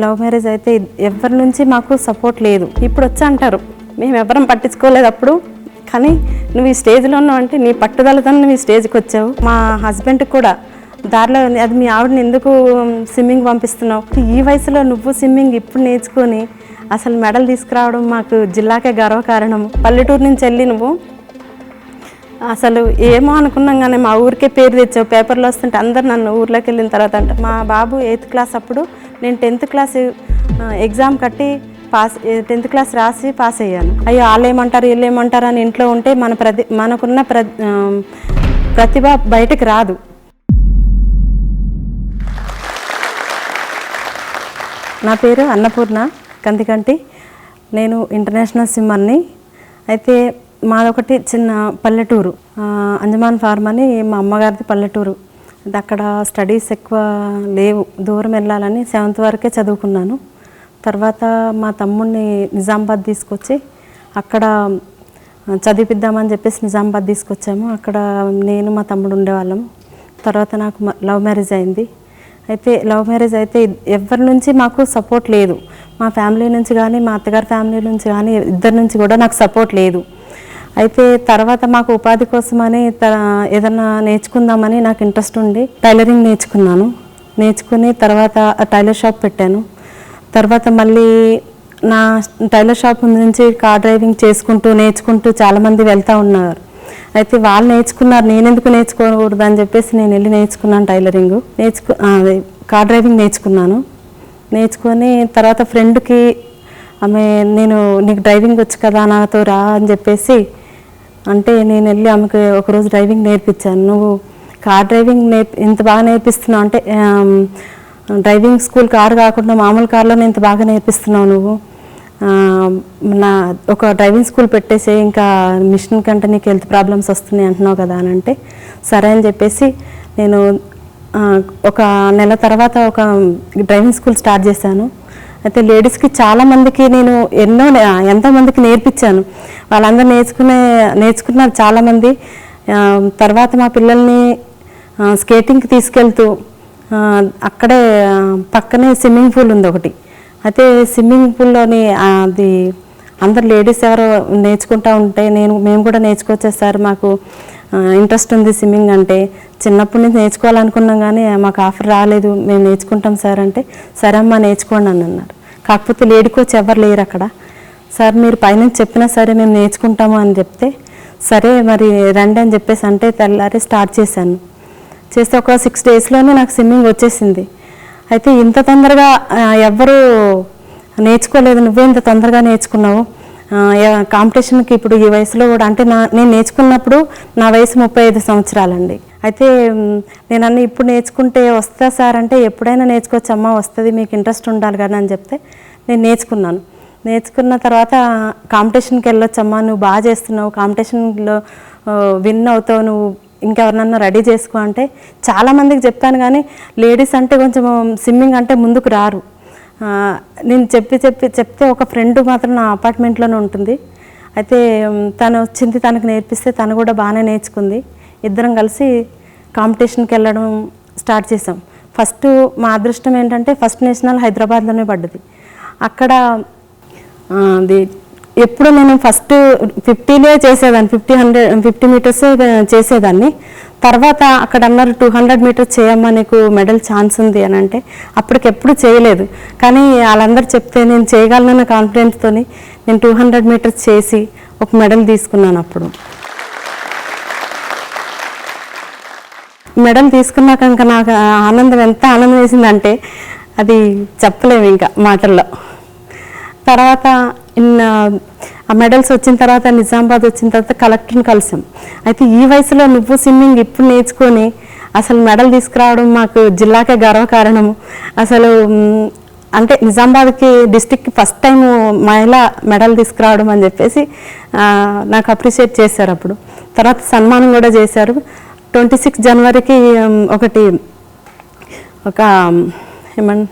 Love marriage అయితే ఎవరి నుంచి మాకు సపోర్ట్ లేదు. ఇప్పుడు వచ్చి అంటారు మేము ఎవరం పట్టించుకోలేదు అప్పుడు కానీ నువ్వు ఈ స్టేజ్లో ఉన్నావు అంటే నీ పట్టుదలతో నువ్వు ఈ స్టేజ్కి వచ్చావు. మా హస్బెండ్కి కూడా దారిలో అది మీ ఆవిడని ఎందుకు స్విమ్మింగ్ పంపిస్తున్నావు? ఈ వయసులో నువ్వు స్విమ్మింగ్ ఇప్పుడు నేర్చుకొని అసలు మెడల్ తీసుకురావడం మాకు జిల్లాకే గర్వకారణం పల్లెటూరు నుంచి వెళ్ళి నువ్వు అసలు ఏమో అనుకున్నాం కానీ మా ఊరికే పేరు తెచ్చావు. పేపర్లో వస్తుంటే అందరు నన్ను ఊర్లోకి వెళ్ళిన తర్వాత అంట. మా బాబు ఎయిత్ క్లాస్ అప్పుడు నేను టెన్త్ క్లాస్ ఎగ్జామ్ కట్టి పాస్ టెన్త్ క్లాస్ రాసి పాస్ అయ్యాను. అయ్యో వాళ్ళు ఏమంటారు వీళ్ళు ఏమంటారు అని ఇంట్లో ఉంటే మన ప్రతి మనకున్న ప్ర ప్రతిభ బయటకు రాదు. నా పేరు అన్నపూర్ణ కందికంటి. నేను ఇంటర్నేషనల్ సిమ్మర్ని అయితే మాదొకటి చిన్న పల్లెటూరు అంజమాన్ ఫార్మ్ అని మా అమ్మగారిది పల్లెటూరు. అక్కడ స్టడీస్ ఎక్కువ లేవు దూరం వెళ్ళాలని సెవెంత్ వరకే చదువుకున్నాను. తర్వాత మా తమ్ముడిని నిజామాబాద్ తీసుకొచ్చి అక్కడ చదివిద్దామని చెప్పేసి నిజామాబాద్ తీసుకొచ్చాము. అక్కడ నేను మా తమ్ముడు ఉండేవాళ్ళం. తర్వాత నాకు మ- లవ్ మ్యారేజ్ అయింది. అయితే లవ్ మ్యారేజ్ అయితే ఎవరి నుంచి మాకు సపోర్ట్ లేదు. మా ఫ్యామిలీ నుంచి కానీ మా అత్తగారి ఫ్యామిలీ నుంచి కానీ ఇద్దరి నుంచి కూడా నాకు సపోర్ట్ లేదు. అయితే తర్వాత మాకు ఉపాధి కోసమని త- ఏదన్నా నేర్చుకుందామని నాకు ఇంట్రెస్ట్ ఉండి టైలరింగ్ నేర్చుకున్నాను. నేర్చుకుని తర్వాత టైలర్ షాప్ పెట్టాను. తర్వాత మళ్ళీ నా టైలర్ షాప్ నుంచి కార్ డ్రైవింగ్ చేసుకుంటూ నేర్చుకుంటూ చాలామంది వెళ్తూ ఉన్నారు. అయితే వాళ్ళు నేర్చుకున్నారు నేను ఎందుకు నేర్చుకోకూడదు అని చెప్పేసి నేను వెళ్ళి నేర్చుకున్నాను టైలరింగ్. నేర్చుకు అదే, కార్ డ్రైవింగ్ నేర్చుకున్నాను. నేర్చుకొని తర్వాత ఫ్రెండ్కి ఆమె నేను నీకు డ్రైవింగ్ వచ్చు కదా నాతో రా అని చెప్పేసి అంటే నేను వెళ్ళి ఆమెకు ఒకరోజు డ్రైవింగ్ నేర్పించాను. నువ్వు కార్ డ్రైవింగ్ నేర్పి ఇంత బాగా నేర్పిస్తున్నావు అంటే డ్రైవింగ్ స్కూల్ కారు కాకుండా మామూలు కార్లోనే ఇంత బాగా నేర్పిస్తున్నావు నువ్వు. నా ఒక డ్రైవింగ్ స్కూల్ పెట్టేసి ఇంకా మిషన్ కంటే నీకు హెల్త్ ప్రాబ్లమ్స్ వస్తున్నాయి అంటున్నావు కదా అని అంటే సరే అని చెప్పేసి నేను ఒక నెల తర్వాత ఒక డ్రైవింగ్ స్కూల్ స్టార్ట్ చేశాను. అయితే లేడీస్కి చాలామందికి నేను ఎన్నో ఎంతోమందికి ఎంతో మందికి నేర్పించాను. వాళ్ళందరూ నేర్చుకునే నేర్చుకున్నారు చాలామంది తర్వాత మా పిల్లల్ని స్కేటింగ్కి తీసుకెళ్తూ అక్కడే పక్కనే స్విమ్మింగ్ పూల్ ఉంది ఒకటి అయితే స్విమ్మింగ్ పూల్లోని అది అందరు లేడీస్ ఎవరో నేర్చుకుంటా ఉంటే నేను మేము కూడా నేర్చుకోవచ్చా సార్ మాకు ఇంట్రెస్ట్ ఉంది స్విమ్మింగ్ అంటే. చిన్నప్పటి నుంచి నేర్చుకోవాలనుకున్నాం కానీ మాకు ఆఫర్ రాలేదు మేము నేర్చుకుంటాం సార్ అంటే సరే అమ్మా నేర్చుకోండి అని అన్నారు. కాకపోతే లేడీ ఎవరు లేరు అక్కడ. సార్ మీరు పైనుంచి చెప్పినా సరే మేము నేర్చుకుంటాము అని చెప్తే సరే మరి రండి అని చెప్పేసి అంటే తెల్లారి స్టార్ట్ చేశాను. చేస్తే ఒక సిక్స్ డేస్లోనే నాకు స్విమ్మింగ్ వచ్చేసింది. అయితే ఇంత తొందరగా ఎవ్వరూ నేర్చుకోలేదు. నువ్వే ఇంత తొందరగా నేర్చుకున్నావు. కాంపిటీషన్కి ఇప్పుడు ఈ వయసులో కూడా అంటే నా నేను నేర్చుకున్నప్పుడు నా వయసు ముప్పై ఐదు సంవత్సరాలండి. అయితే నేను అన్నీ ఇప్పుడు నేర్చుకుంటే వస్తా సార్ అంటే ఎప్పుడైనా నేర్చుకోవచ్చు అమ్మా వస్తుంది మీకు ఇంట్రెస్ట్ ఉండాలి కదా అని చెప్తే నేను నేర్చుకున్నాను. నేర్చుకున్న తర్వాత కాంపిటీషన్కి వెళ్ళొచ్చమ్మా నువ్వు బాగా చేస్తున్నావు కాంపిటీషన్లో విన్ అవుతావు నువ్వు ఇంకెవరినన్నా రెడీ చేసుకో అంటే చాలామందికి చెప్తాను కానీ లేడీస్ అంటే కొంచెం స్విమ్మింగ్ అంటే ముందుకు రారు. నేను చెప్పి చెప్పి చెప్తే ఒక ఫ్రెండ్ మాత్రం నా అపార్ట్మెంట్లోనే ఉంటుంది. అయితే తను వచ్చింది తనకు నేర్పిస్తే తను కూడా బాగానే నేర్చుకుంది. ఇద్దరం కలిసి కాంపిటీషన్కి వెళ్ళడం స్టార్ట్ చేసాం ఫస్ట్ మా అదృష్టం ఏంటంటే ఫస్ట్ నేషనల్ హైదరాబాద్లోనే పడ్డది. అక్కడ అది ఎప్పుడు నేను ఫస్ట్ ఫిఫ్టీలే చేసేదాన్ని ఫిఫ్టీ హండ్రెడ్ ఫిఫ్టీ మీటర్స్ చేసేదాన్ని. తర్వాత అక్కడ అన్నారు టూ హండ్రెడ్ మీటర్స్ చేయమ్మా నీకు మెడల్ ఛాన్స్ ఉంది అని అంటే అప్పటికి ఎప్పుడు చేయలేదు. కానీ వాళ్ళందరూ చెప్తే నేను చేయగలనన్న కాన్ఫిడెన్స్తో నేను టూ హండ్రెడ్ మీటర్స్ చేసి ఒక మెడల్ తీసుకున్నాను అప్పుడు. మెడల్ తీసుకున్నాక ఇంకా నాకు ఆనందం ఎంత ఆనందం వేసిందంటే అది చెప్పలేము ఇంకా మాటల్లో. తర్వాత ఆ మెడల్స్ వచ్చిన తర్వాత నిజామాబాద్ వచ్చిన తర్వాత కలెక్టర్ని కలిసాం. అయితే ఈ వయసులో నువ్వు స్విమ్మింగ్ ఇప్పుడు నేర్చుకొని అసలు మెడల్ తీసుకురావడం మాకు జిల్లాకే గర్వకారణము అసలు అంటే నిజామాబాద్కి డిస్టిక్కి ఫస్ట్ టైం మహిళ మెడల్ తీసుకురావడం అని చెప్పేసి నాకు అప్రిషియేట్ చేశారు అప్పుడు. తర్వాత సన్మానం కూడా చేశారు. ట్వంటీ సిక్స్ జనవరికి ఒకటి ఒక ఏమన్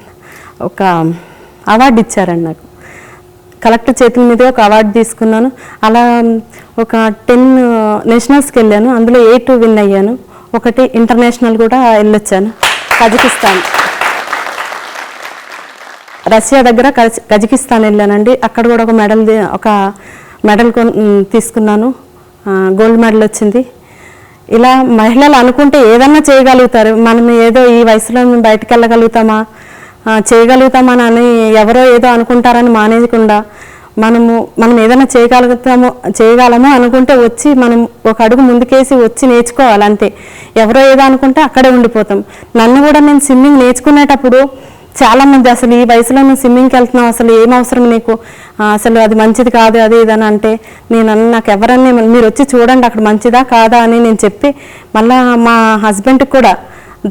ఒక అవార్డు ఇచ్చారండి నాకు. కలెక్టర్ చేతుల మీద ఒక అవార్డు తీసుకున్నాను. అలా ఒక టెన్ నేషనల్స్కి uh, వెళ్ళాను. అందులో ఏ టూ విన్ అయ్యాను. ఒకటి ఇంటర్నేషనల్ కూడా వెళ్ళొచ్చాను. కజకిస్తాన్. రష్యా దగ్గర కజకిస్తాన్ వెళ్ళానండి. అక్కడ కూడా ఒక మెడల్ ఒక మెడల్ కొన్- తీసుకున్నాను. గోల్డ్ మెడల్ వచ్చింది. ఇలా మహిళలు అనుకుంటే ఏదన్నా చేయగలుగుతారు. మనం ఏదో ఈ వయసులో బయటకు వెళ్ళగలుగుతామా? చేయగలుగుతామని ఎవరో ఏదో అనుకుంటారని మానేయకుండా మనము మనం ఏదైనా చేయగలుగుతామో చేయగలమో అనుకుంటే వచ్చి మనం ఒక అడుగు ముందుకేసి వచ్చి నేర్చుకోవాలి అంతే. ఎవరో ఏదో అనుకుంటే అక్కడే ఉండిపోతాం. నన్ను కూడా నేను స్విమ్మింగ్ నేర్చుకునేటప్పుడు చాలా మంది అసలు ఈ వయసులో నువ్వు స్విమ్మింగ్కి వెళ్తున్నావు అసలు ఏం అవసరం నీకు? అసలు అది మంచిది కాదు అది ఇదని అంటే నేను అన్న నాకు ఎవరన్నా మీరు వచ్చి చూడండి అక్కడ మంచిదా కాదా అని నేను చెప్పి మళ్ళీ మా హస్బెండ్కి కూడా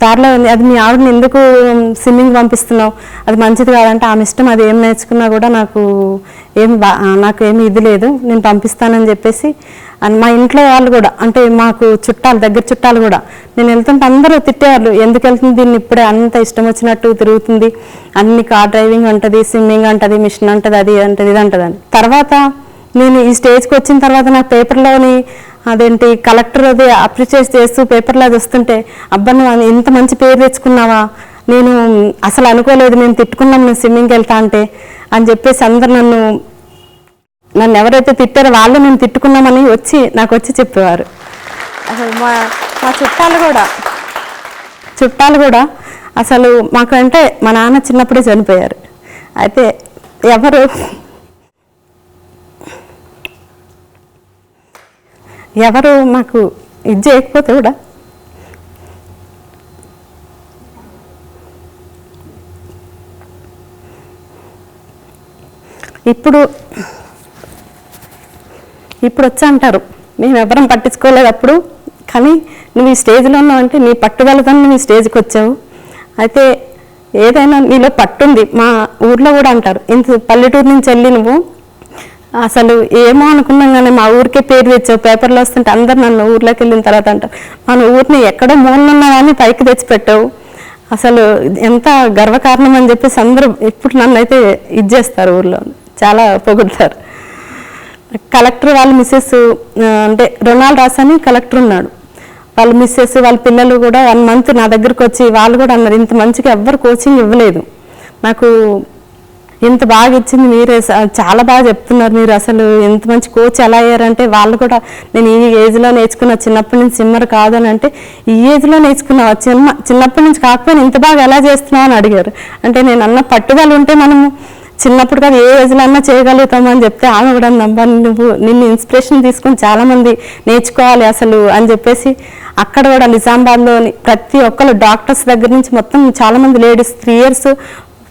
దారిలో ఉంది, అది మీ ఆవిడని ఎందుకు స్విమ్మింగ్ పంపిస్తున్నావు? అది మంచిది కాదంటే ఆమె ఇష్టం అది ఏం నేర్చుకున్నా కూడా నాకు ఏం నాకు ఏమి ఇది లేదు. నేను పంపిస్తానని చెప్పేసి అండ్ మా ఇంట్లో వాళ్ళు కూడా అంటే మాకు చుట్టాలు దగ్గర చుట్టాలు కూడా నేను వెళ్తుంటే అందరూ తిట్టేవాళ్ళు. ఎందుకు వెళ్తుంది? దీన్ని ఇప్పుడే అంత ఇష్టం వచ్చినట్టు తిరుగుతుంది. అన్ని కార్ డ్రైవింగ్ అంటది స్విమ్మింగ్ అంటది మిషన్ అంటది అది అంటది ఇది అంటది అని. తర్వాత నేను ఈ స్టేజ్కి వచ్చిన తర్వాత నాకు పేపర్లోని అదేంటి కలెక్టర్ అది అప్రిషియేట్ చేస్తూ పేపర్లో అది వస్తుంటే అబ్బా నువ్వు ఇంత మంచి పేరు తెచ్చుకున్నావా? నేను అసలు అనుకోలేదు నేను తిట్టుకున్నాం నేను స్విమ్మింగ్కి వెళ్తా అంటే అని చెప్పేసి అందరు నన్ను నన్ను ఎవరైతే తిట్టారో వాళ్ళు నేను తిట్టుకున్నామని వచ్చి నాకు వచ్చి చెప్పేవారు. అసలు మా మా చుట్టాలు కూడా. చుట్టాలు కూడా అసలు మాకంటే మా నాన్న చిన్నప్పుడే చనిపోయారు. అయితే ఎవరు ఎవరు మాకు ఇది చేయకపోతే కూడా. ఇప్పుడు ఇప్పుడు వచ్చి అంటారు. మేము ఎవరం పట్టించుకోలేదు అప్పుడు. కానీ నువ్వు ఈ స్టేజ్లో ఉన్నావు అంటే నీ పట్టుదలతో నువ్వు ఈ స్టేజ్కి వచ్చావు. అయితే ఏదైనా నీలో పట్టుంది మా ఊర్లో కూడా అంటారు. ఇంత పల్లెటూరు నుంచి వెళ్ళి నువ్వు అసలు ఏమో అనుకున్నాం కానీ మా ఊరికే పేరు తెచ్చావు పేపర్లో వస్తుంటే అందరు నన్ను ఊర్లోకి వెళ్ళిన తర్వాత అంటారు మన ఊరిని ఎక్కడో మూలనున్నా కానీ పైకి తెచ్చిపెట్టావు అసలు ఎంత గర్వకారణం అని చెప్పేసి అందరూ ఇప్పుడు నన్ను అయితే ఇది చేస్తారు ఊర్లో. చాలా పొగుడతారు. కలెక్టర్ వాళ్ళ మిస్సెస్ అంటే రుణాలు రాస్ అని కలెక్టర్ ఉన్నాడు. వాళ్ళ మిస్సెస్ వాళ్ళ పిల్లలు కూడా వన్ మంత్ నా దగ్గరకు వచ్చి వాళ్ళు కూడా అన్నారు ఇంత మంచిగా ఎవ్వరు కోచింగ్ ఇవ్వలేదు. నాకు ఇంత బాగా ఇచ్చింది మీరే చాలా బాగా చెప్తున్నారు మీరు అసలు ఎంత మంచి కోచ్ ఎలా అయ్యారంటే వాళ్ళు కూడా నేను ఈ ఏజ్లో నేర్చుకున్న చిన్నప్పటి నుంచి సిమ్మర్ కాదని అంటే ఈ ఏజ్లో నేర్చుకున్నావు చిన్న చిన్నప్పటి నుంచి కాకపోయినా ఇంత బాగా ఎలా చేస్తున్నావు అని అడిగారు. అంటే నేను అన్న పట్టుదల ఉంటే మనము చిన్నప్పుడు కాదు ఏ ఏజ్లో అన్నా చేయగలుగుతామని చెప్తే ఆమె కూడా నమ్మా నువ్వు నిన్ను ఇన్స్పిరేషన్ తీసుకొని చాలామంది నేర్చుకోవాలి అసలు అని చెప్పేసి అక్కడ కూడా నిజామాబాద్లోని ప్రతి ఒక్కరు డాక్టర్స్ దగ్గర నుంచి మొత్తం చాలామంది ladies three years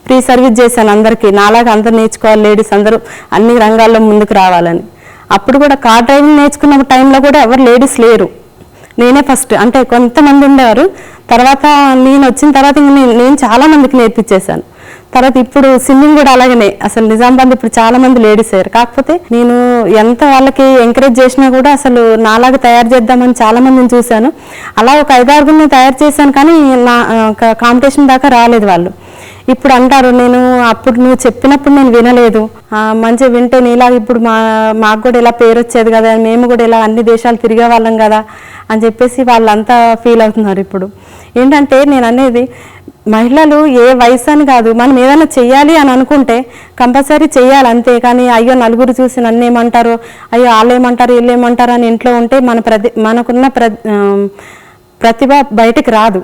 free service చేశాను అందరికీ. నాలాగా అందరు నేర్చుకోవాలి లేడీస్ అందరూ అన్ని రంగాల్లో ముందుకు రావాలని. అప్పుడు కూడా కార్ డ్రైవింగ్ నేర్చుకున్న టైంలో కూడా ఎవరు లేడీస్ లేరు. నేనే ఫస్ట్. అంటే కొంతమంది ఉండేవారు. తర్వాత నేను వచ్చిన తర్వాత నేను చాలా మందికి నేర్పించేశాను. తర్వాత ఇప్పుడు స్విమ్మింగ్ కూడా అలాగనే. అసలు నిజామాబాద్ ఇప్పుడు చాలా మంది లేడీస్ అయ్యారు. కాకపోతే నేను ఎంత వాళ్ళకి ఎంకరేజ్ చేసినా కూడా అసలు నాలాగా తయారు చేద్దామని చాలా మందిని చూశాను. అలా ఒక ఐదారుగురిని తయారు చేశాను కానీ నా కాంపిటీషన్ దాకా రాలేదు వాళ్ళు. ఇప్పుడు అంటారు నేను అప్పుడు నువ్వు చెప్పినప్పుడు నేను వినలేదు. మంచిగా వింటే ఇలా ఇప్పుడు మా మాకు కూడా ఇలా పేరు వచ్చేది కదా మేము కూడా ఇలా అన్ని దేశాలు తిరిగే వాళ్ళం కదా అని చెప్పేసి వాళ్ళంతా ఫీల్ అవుతున్నారు ఇప్పుడు. ఏంటంటే నేను అనేది మహిళలు ఏ వయసు అని కాదు మనం ఏదైనా చెయ్యాలి అని అనుకుంటే కంపల్సరీ చెయ్యాలి అంతే. కానీ అయ్యో నలుగురు చూసి నన్ను ఏమంటారు అయ్యో వాళ్ళు ఏమంటారు వీళ్ళు ఏమంటారు అని ఇంట్లో ఉంటే మన ప్రతి మనకున్న ప్ర ప్రతిభ బయటికి రాదు.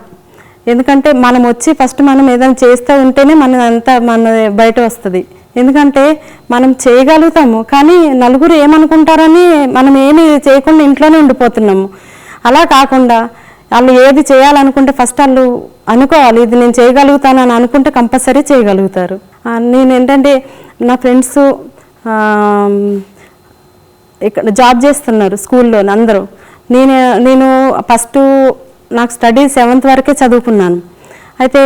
ఎందుకంటే మనం వచ్చి ఫస్ట్ మనం ఏదైనా చేస్తూ ఉంటేనే మన అంతా మన బయట వస్తుంది. ఎందుకంటే మనం చేయగలుగుతాము కానీ నలుగురు ఏమనుకుంటారని మనం ఏమి చేయకుండా ఇంట్లోనే ఉండిపోతున్నాము. అలా కాకుండా వాళ్ళు ఏది చేయాలనుకుంటే ఫస్ట్ వాళ్ళు అనుకోవాలి ఇది నేను చేయగలుగుతాను అని అనుకుంటే కంపల్సరీ చేయగలుగుతారు. నేను ఏంటంటే నా ఫ్రెండ్స్ ఇక్కడ జాబ్ చేస్తున్నారు స్కూల్లో అందరూ. నేను నేను ఫస్ట్ నాకు స్టడీ సెవెంత్ వరకే చదువుకున్నాను. అయితే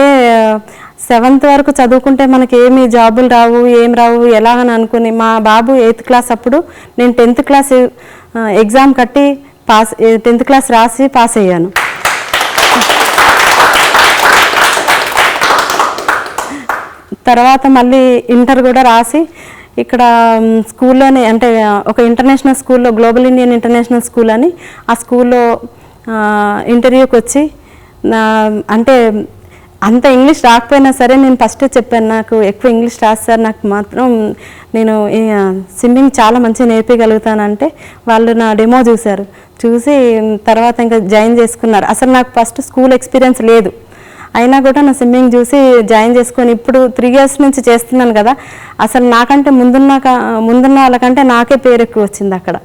సెవెంత్ వరకు చదువుకుంటే మనకి ఏమి జాబులు రావు ఏం రావు ఎలా అని అనుకుని మా బాబు ఎయిత్ క్లాస్ అప్పుడు నేను టెన్త్ క్లాస్ ఎగ్జామ్ కట్టి పాస్ టెన్త్ క్లాస్ రాసి పాస్ అయ్యాను. తర్వాత మళ్ళీ ఇంటర్ కూడా రాసి ఇక్కడ స్కూల్లోనే అంటే ఒక ఇంటర్నేషనల్ స్కూల్లో గ్లోబల్ ఇండియన్ ఇంటర్నేషనల్ స్కూల్ అని ఆ స్కూల్లో ఇంటర్వ్యూకి వచ్చి నా అంటే అంత ఇంగ్లీష్ రాకపోయినా సరే నేను ఫస్ట్ చెప్పాను నాకు ఎక్కువ ఇంగ్లీష్ రాదు సార్ నాకు మాత్రం నేను స్విమ్మింగ్ చాలా మంచిగా నేర్పించగలుగుతానంటే వాళ్ళు నా డెమో చూశారు. చూసి తర్వాత ఇంకా జాయిన్ చేసుకున్నారు. అసలు నాకు ఫస్ట్ స్కూల్ ఎక్స్పీరియన్స్ లేదు. అయినా కూడా నా స్విమ్మింగ్ చూసి జాయిన్ చేసుకొని ఇప్పుడు త్రీ ఇయర్స్ నుంచి చేస్తున్నాను కదా అసలు నాకంటే ముందున్న ముందున్న వాళ్ళకంటే నాకే పేరు ఎక్కువ వచ్చింది అక్కడ.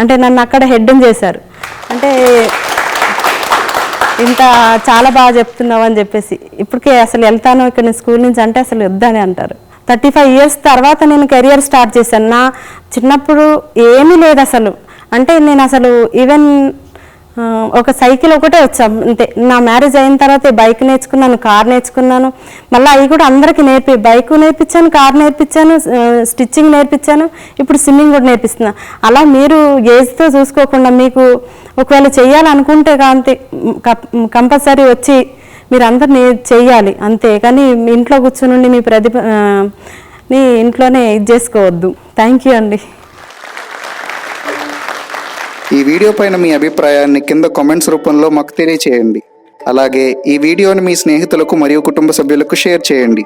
అంటే నన్ను అక్కడ హెడ్ చేశారు. అంటే ఇంత చాలా బాగా చెప్తున్నావు అని చెప్పేసి. ఇప్పటికే అసలు వెళ్తాను ఇక్కడ నేను స్కూల్ నుంచి అంటే అసలు వద్దని అంటారు. థర్టీ ఫైవ్ ఇయర్స్ తర్వాత నేను కెరియర్ స్టార్ట్ చేశాను? నా చిన్నప్పుడు ఏమీ లేదు అసలు. అంటే నేను అసలు ఈవెన్ ఒక సైకిల్ ఒకటే వచ్చాం. అంతే నా మ్యారేజ్ అయిన తర్వాత బైక్ నేర్చుకున్నాను కార్ నేర్చుకున్నాను. మళ్ళీ అవి కూడా అందరికీ నేర్పి బైక్ నేర్పించాను కార్ నేర్పించాను స్టిచ్చింగ్ నేర్పించాను. ఇప్పుడు స్విమ్మింగ్ కూడా నేర్పిస్తున్నా. అలా మీరు ఏజ్తో చూసుకోకుండా మీకు ఒకవేళ చేయాలనుకుంటే కాంతి కంపల్సరీ వచ్చి మీరు చేయాలి చెయ్యాలి అంతే. కానీ మీ ఇంట్లో కూర్చుని మీ ప్రతిభ నీ ఇంట్లోనే ఇది చేసుకోవద్దు. థ్యాంక్ యూ అండి. ఈ వీడియో పైన మీ అభిప్రాయాన్ని కింద కామెంట్స్ రూపంలో మాకు తెలియచేయండి. అలాగే ఈ వీడియోని మీ స్నేహితులకు మరియు కుటుంబ సభ్యులకు షేర్ చేయండి.